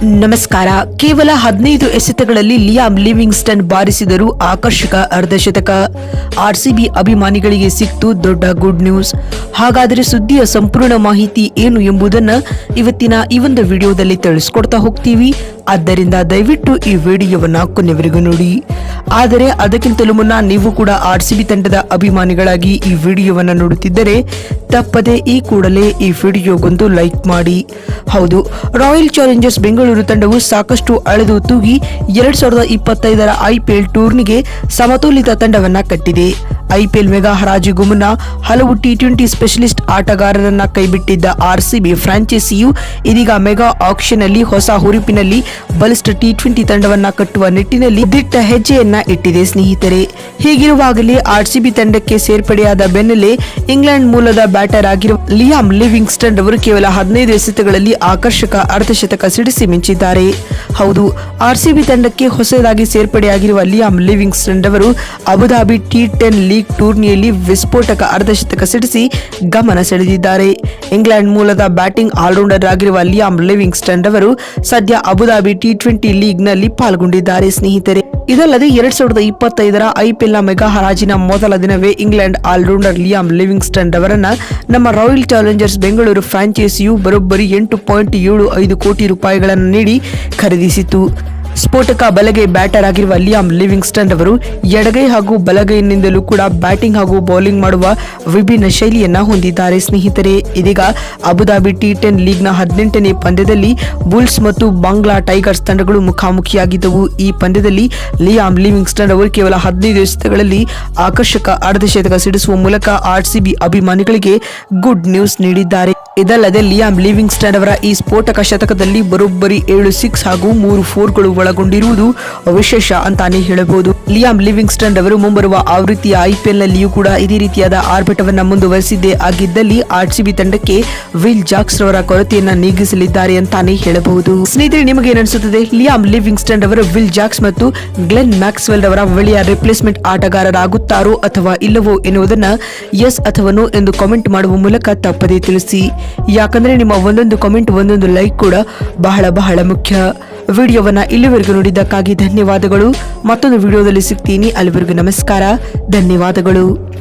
ನಮಸ್ಕಾರ. ಕೇವಲ ಹದಿನೈದು ಎಸೆತಗಳಲ್ಲಿ ಲಿಯಾಮ್ ಲಿವಿಂಗ್ಸ್ಟನ್ ಬಾರಿಸಿದರು ಆಕರ್ಷಕ ಅರ್ಧಶತಕ. ಆರ್ಸಿಬಿ ಅಭಿಮಾನಿಗಳಿಗೆ ಸಿಕ್ತು ದೊಡ್ಡ ಗುಡ್ ನ್ಯೂಸ್. ಹಾಗಾದರೆ ಸುದ್ದಿಯ ಸಂಪೂರ್ಣ ಮಾಹಿತಿ ಏನು ಎಂಬುದನ್ನು ಇವತ್ತಿನ ಈ ಒಂದು ವಿಡಿಯೋದಲ್ಲಿ ತಿಳಿಸ್ಕೊಡ್ತಾ ಹೋಗ್ತೀವಿ. ಆದ್ದರಿಂದ ದಯವಿಟ್ಟು ಈ ವಿಡಿಯೋವನ್ನು ಕೊನೆವರೆಗೂ ನೋಡಿ. ಆದರೆ ಅದಕ್ಕಿಂತಲೂ ಮುನ್ನ ನೀವು ಕೂಡ ಆರ್ಸಿಬಿ ತಂಡದ ಅಭಿಮಾನಿಗಳಾಗಿ ಈ ವಿಡಿಯೋವನ್ನು ನೋಡುತ್ತಿದ್ದರೆ ತಪ್ಪದೆ ಈ ಕೂಡಲೇ ಈ ವಿಡಿಯೋಗೊಂದು ಲೈಕ್ ಮಾಡಿ. ಹೌದು, ರಾಯಲ್ ಚಾಲೆಂಜರ್ಸ್ ಬೆಂಗಳೂರು ತಂಡವು ಸಾಕಷ್ಟು ಅಳೆದು ತೂಗಿ ಎರಡ್ ಸಾವಿರದ ಇಪ್ಪತ್ತೈದರ ಐಪಿಎಲ್ ಟೂರ್ನಿಗೆ ಸಮತೋಲಿತ ತಂಡವನ್ನ ಕಟ್ಟಿದೆ. ಐಪಿಎಲ್ ಮೆಗಾ ಹರಾಜಿಗೂ ಮುನ್ನ ಹಲವು ಟಿ ಟ್ವೆಂಟಿ ಸ್ಪೆಷಲಿಸ್ಟ್ ಆಟಗಾರರನ್ನ ಕೈಬಿಟ್ಟಿದ್ದ ಆರ್ಸಿಬಿ ಫ್ರಾಂಚೈಸಿಯು ಇದೀಗ ಮೆಗಾ ಆಕ್ಷನ್ ಅಲ್ಲಿ ಹೊಸ ಹುರುಪಿನಲ್ಲಿ ಬಲಿಷ್ಠ ಟಿ ಟ್ವೆಂಟಿ ತಂಡವನ್ನ ಕಟ್ಟುವ ನಿಟ್ಟಿನಲ್ಲಿ ದಿಟ್ಟ ಹೆಜ್ಜೆಯನ್ನ ಇಟ್ಟಿದೆ ಸ್ನೇಹಿತರೆ. ಹೀಗಿರುವಾಗಲೇ ಆರ್ಸಿಬಿ ತಂಡಕ್ಕೆ ಸೇರ್ಪಡೆಯಾದ ಬೆನ್ನಲ್ಲೇ ಇಂಗ್ಲೆಂಡ್ ಮೂಲದ ಬ್ಯಾಟರ್ ಆಗಿರುವ ಲಿಯಾಮ್ ಲಿವಿಂಗ್ಸ್ಟನ್ ಅವರು ಕೇವಲ ಹದಿನೈದು ಎಸೆತಗಳಲ್ಲಿ ಆಕರ್ಷಕ ಅರ್ಧಶತಕ ಸಿಡಿಸಿ ಮಿಂಚಿದ್ದಾರೆ. ಹೌದು, ಆರ್ಸಿಬಿ ತಂಡಕ್ಕೆ ಹೊಸದಾಗಿ ಸೇರ್ಪಡೆಯಾಗಿರುವ ಲಿಯಾಮ್ ಲಿವಿಂಗ್ಸ್ಟನ್ ಅವರು Abu Dhabi T ten league ಟೂರ್ನಿಯಲ್ಲಿ ವಿಸ್ಫೋಟಕ ಅರ್ಧಶತಕ ಸಿಡಿಸಿ ಗಮನ ಸೆಳೆದಿದ್ದಾರೆ. ಇಂಗ್ಲೆಂಡ್ ಮೂಲದ ಬ್ಯಾಟಿಂಗ್ ಆಲ್ರೌಂಡರ್ ಆಗಿರುವ ಲಿಯಾಮ್ ಲಿವಿಂಗ್ಸ್ಟನ್ ಅವರು ಸದ್ಯ ಅಬುಧಾಬಿ ಟಿ ಟ್ವೆಂಟಿ ಲೀಗ್ನಲ್ಲಿ ಪಾಲ್ಗೊಂಡಿದ್ದಾರೆ ಸ್ನೇಹಿತರೆ. ಇದಲ್ಲದೆ ಎರಡ್ ಸಾವಿರದ ಇಪ್ಪತ್ತೈದರ ಐಪಿಎಲ್ನ ಮೆಗಾ ಹರಾಜಿನ ಮೊದಲ ದಿನವೇ ಇಂಗ್ಲೆಂಡ್ ಆಲ್ರೌಂಡರ್ ಲಿಯಾಮ್ ಲಿವಿಂಗ್ಸ್ಟನ್ ಅವರನ್ನ ನಮ್ಮ ರಾಯಲ್ ಚಾಲೆಂಜರ್ಸ್ ಬೆಂಗಳೂರು ಫ್ರಾಂಚೈಸಿಯು ಬರೋಬ್ಬರಿ ಎಂಟು ಪಾಯಿಂಟ್ ಏಳು ಐದು ಕೋಟಿ ರೂಪಾಯಿಗಳನ್ನು ನೀಡಿ ಖರೀದಿಸಿತು ಸ್ಫೋಟಕ ಬಲಗೈ ಬ್ಯಾಟರ್ ಆಗಿರುವ ಲಿಯಾಮ್ ಲಿವಿಂಗ್ಸ್ಟನ್ ಅವರು ಎಡಗೈ ಹಾಗೂ ಬಲಗೈನಿಂದಲೂ ಕೂಡ ಬ್ಯಾಟಿಂಗ್ ಹಾಗೂ ಬೌಲಿಂಗ್ ಮಾಡುವ ವಿಭಿನ್ನ ಶೈಲಿಯನ್ನ ಹೊಂದಿದ್ದಾರೆ. ಸ್ನೇಹಿತರೆ, ಇದೀಗ ಅಬುಧಾಬಿ ಟಿ ಟೆನ್ ಲೀಗ್ನ ಹದಿನೆಂಟನೇ ಪಂದ್ಯದಲ್ಲಿ ಬುಲ್ಸ್ ಮತ್ತು ಬಾಂಗ್ಲಾ ಟೈಗರ್ಸ್ ತಂಡಗಳು ಮುಖಾಮುಖಿಯಾಗಿದ್ದವು. ಈ ಪಂದ್ಯದಲ್ಲಿ ಲಿಯಾಮ್ ಲಿವಿಂಗ್ಸ್ಟನ್ ಅವರು ಕೇವಲ ಹದಿನೈದು ಎಸೆತಗಳಲ್ಲಿ ಆಕರ್ಷಕ ಅರ್ಧಶತಕ ಸಿಡಿಸುವ ಮೂಲಕ ಆರ್ಸಿಬಿ ಅಭಿಮಾನಿಗಳಿಗೆ ಗುಡ್ ನ್ಯೂಸ್ ನೀಡಿದ್ದಾರೆ. ಇದಲ್ಲದೆ ಲಿಯಾಮ್ ಲಿವಿಂಗ್ಸ್ಟನ್ ಅವರ ಈ ಸ್ಫೋಟಕ ಶತಕದಲ್ಲಿ ಬರೋಬ್ಬರಿ ಏಳು ಸಿಕ್ಸ್ ಹಾಗೂ ಮೂರು ಫೋರ್ಗಳು ಒಳಗೊಂಡಿರುವುದು ವಿಶೇಷ ಅಂತಾನೆ ಹೇಳಬಹುದು. ಲಿಯಾಮ್ ಲಿವಿಂಗ್ಸ್ಟನ್ ಅವರು ಮುಂಬರುವ ಆವೃತ್ತಿಯ ಐಪಿಎಲ್ ನಲ್ಲಿಯೂ ಕೂಡ ಇದೇ ರೀತಿಯಾದ ಆರ್ಭಟವನ್ನು ಮುಂದುವರೆಸಿದ್ದೇ ಆಗಿದ್ದಲ್ಲಿ ಆರ್ಸಿಬಿ ತಂಡಕ್ಕೆ ವಿಲ್ ಜಾಕ್ಸ್ ಅವರ ಕೊರತೆಯನ್ನ ನೀಗಿಸಲಿದ್ದಾರೆ ಅಂತಾನೆ ಹೇಳಬಹುದು. ಸ್ನೇಹಿತರೆ, ನಿಮಗೆ ಏನಿಸುತ್ತದೆ? ಲಿಯಾಮ್ ಲಿವಿಂಗ್ಸ್ಟನ್ ಅವರು ವಿಲ್ ಜಾಕ್ಸ್ ಮತ್ತು ಗ್ಲೆನ್ ಮ್ಯಾಕ್ಸ್ವೆಲ್ ಅವರ ಒಳ್ಳೆಯ ರಿಪ್ಲೇಸ್ಮೆಂಟ್ ಆಟಗಾರರಾಗುತ್ತಾರೋ ಅಥವಾ ಇಲ್ಲವೋ ಎನ್ನುವುದನ್ನು ಎಸ್ ಅಥವಾ ಎಂದು ಕಾಮೆಂಟ್ ಮಾಡುವ ಮೂಲಕ ತಪ್ಪದೇ ತಿಳಿಸಿ. ಯಾಕಂದ್ರೆ ನಿಮ್ಮ ಒಂದೊಂದು ಕಾಮೆಂಟ್ ಒಂದೊಂದು ಲೈಕ್ ಕೂಡ ಬಹಳ ಬಹಳ ಮುಖ್ಯ. ವಿಡಿಯೋವನ್ನ ಇಲ್ಲಿವರೆಗೂ ನೋಡಿದ್ದಕ್ಕಾಗಿ ಧನ್ಯವಾದಗಳು. ಮತ್ತೊಂದು ವಿಡಿಯೋದಲ್ಲಿ ಸಿಗ್ತೀನಿ. ಅಲ್ಲಿವರೆಗೂ ನಮಸ್ಕಾರ. ಧನ್ಯವಾದಗಳು.